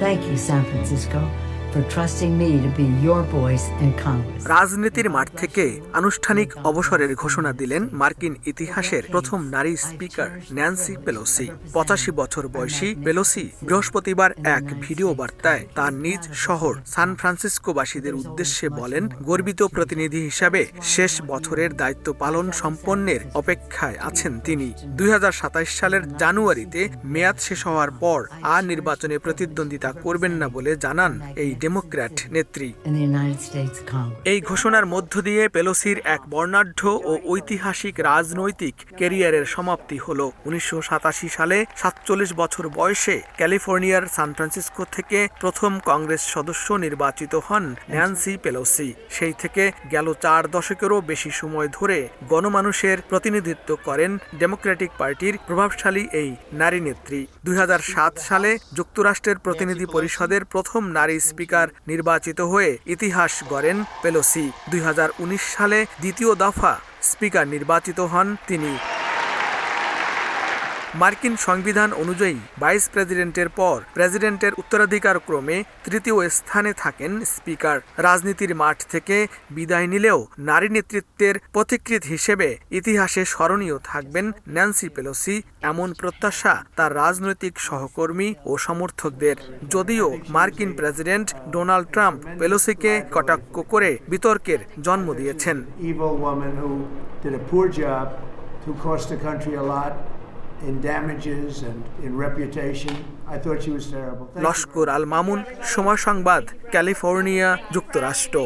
Thank you, San Francisco, রাজনীতির মাঠ থেকে আনুষ্ঠানিক অবসরের ঘোষণা দিলেন মার্কিন ইতিহাসের প্রথম নারী স্পিকার ন্যান্সি পেলোসি। পঁচাশি বছর বয়সী পেলোসি বৃহস্পতিবার এক ভিডিও বার্তায় তার নিজ শহর সান ফ্রান্সিসকোবাসীদের উদ্দেশ্যে বলেন, গর্বিত প্রতিনিধি হিসাবে শেষ বছরের দায়িত্ব পালন সম্পন্নের অপেক্ষায় আছেন তিনি। দুই হাজার সাতাশ সালের জানুয়ারিতে মেয়াদ শেষ হওয়ার পর আর নির্বাচনে প্রতিদ্বন্দ্বিতা করবেন না বলে জানান এই ডেমোক্র্যাট নেত্রী. এই ঘোষণার মধ্য দিয়ে পেলোসির এক বর্ণাঢ্য ও ঐতিহাসিক রাজনৈতিক ক্যারিয়ারের সমাপ্তি হল। উনিশশো সালে সাতচল্লিশ বছর বয়সে ক্যালিফোর্নিয়ার সান ফ্রান্সিসকো থেকে প্রথম কংগ্রেস সদস্য নির্বাচিত হন ন্যান্সি পেলোসি। সেই থেকে গেল চার দশকেরও বেশি সময় ধরে গণমানুষের প্রতিনিধিত্ব করেন ডেমোক্রেটিক পার্টির প্রভাবশালী এই নারী নেত্রী। দুই হাজার সাত সালে যুক্তরাষ্ট্রের প্রতিনিধি পরিষদের প্রথম নারী স্পিকার নির্বাচিত হয়ে ইতিহাস গড়েন পেলোসি। দুই হাজার উনিশ সালে দ্বিতীয় দফা স্পিকার নির্বাচিত হন তিনি। মার্কিন সংবিধান অনুযায়ী ভাইস প্রেসিডেন্টের পর প্রেসিডেন্টের উত্তরাধিকার ক্রমে তৃতীয় স্থানে থাকেন স্পিকার। রাজনীতির মাঠ থেকে বিদায় নিলেও নারী নেতৃত্বের পথিকৃত হিসেবে ইতিহাসে স্মরণীয় থাকবেন ন্যান্সি পেলোসি। এমন প্রত্যাশা তার রাজনৈতিক সহকর্মী ও সমর্থকদের। যদিও মার্কিন প্রেসিডেন্ট ডোনাল্ড ট্রাম্প পেলোসিকে কটাক্ষ করে বিতর্কের জন্ম দিয়েছেন। Who cost the country a lot in damages and in reputation. I thought she was terrible. Thank. Laskar Al Mamun সময় সংবাদ ক্যালিফোর্নিয়া যুক্তরাষ্ট্র